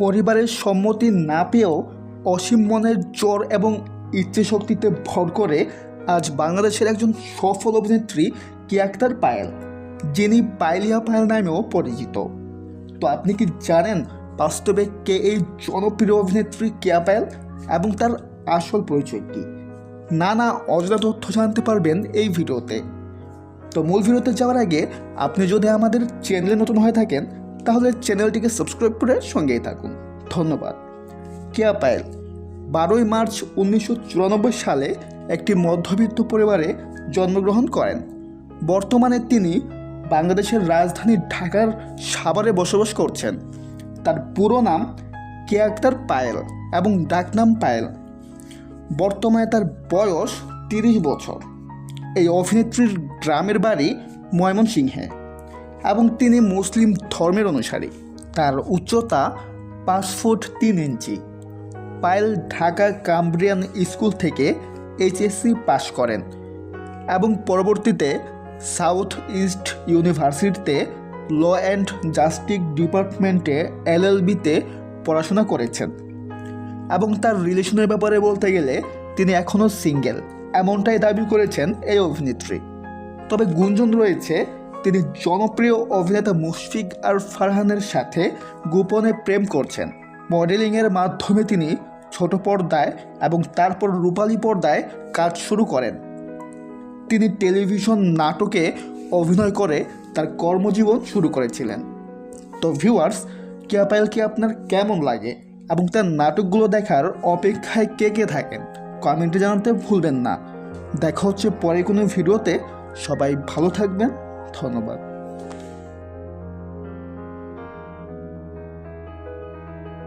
পরিবারের সম্মতি না পেয়েও অসীম মনের জোর এবং ইচ্ছেশক্তিতে ভর করে আজ বাংলাদেশের একজন সফল অভিনেত্রী কি আক্তার পায়েল, যিনি পাইলিয়া পায়েল নামেও পরিচিত। তো আপনি কি জানেন বাস্তবে কে এই জনপ্রিয় অভিনেত্রী কেয়া পায়েল এবং তার আসল পরিচয় কী? নানা অজানা তথ্য জানতে পারবেন এই ভিডিওতে। তো মূল ভিডিওতে যাওয়ার আগে আপনি যদি আমাদের চ্যানেলে নতুন হয়ে থাকেন তাহলে চ্যানেলটিকে সাবস্ক্রাইব করে সঙ্গেই থাকুন। ধন্যবাদ। কেয়া পায়েল, বারোই মার্চ উনিশশো চুরানব্বই সালে একটি মধ্যবিত্ত পরিবারে জন্মগ্রহণ করেন। বর্তমানে তিনি বাংলাদেশের রাজধানী ঢাকার সাভারে বসবাস করছেন। তার পুরো নাম কে আক্তার পায়েল এবং ডাকনাম পায়েল। বর্তমানে তার বয়স তিরিশ বছর। এই অভিনেত্রীর গ্রামের বাড়ি ময়মনসিংহে। এবং তিনি মুসলিম ধর্মের অনুসারী। তার উচ্চতা পাঁচ ফুট তিন inch. Payel Dhaka Cambrian school থেকে এইচএসসি পাশ করেন এবং পরবর্তীতে সাউথ ইস্ট ইউনিভার্সিটিতে ল অ্যান্ড জাস্টিস ডিপার্টমেন্টে এলএলবিতে পড়াশোনা করেছেন এবং তার রিলেশনের ব্যাপারে বলতে গেলে তিনি এখনও সিঙ্গেল, এমনটাই দাবি করেছেন এই অভিনেত্রী। তবে গুঞ্জন রয়েছে তিনি জনপ্রিয় অভিনেতা মুশফিক আর ফারহানের সাথে গোপনে প্রেম করছেন। মডেলিংয়ের মাধ্যমে তিনি ছোট পর্দায় এবং তারপর রূপালী পর্দায় কাজ শুরু করেন। তিনি টেলিভিশন নাটকে অভিনয় করে তার কর্মজীবন শুরু করেছিলেন। তো ভিউয়ার্স কেয়া পায়েলকে আপনার কেমন লাগে এবং তার নাটকগুলো দেখার অপেক্ষায় কে কে থাকেন? কমেন্টে জানাতে ভুলবেন না। দেখা হচ্ছে পরে কোনো ভিডিওতে। সবাই ভালো থাকবেন। ধন্যবাদ।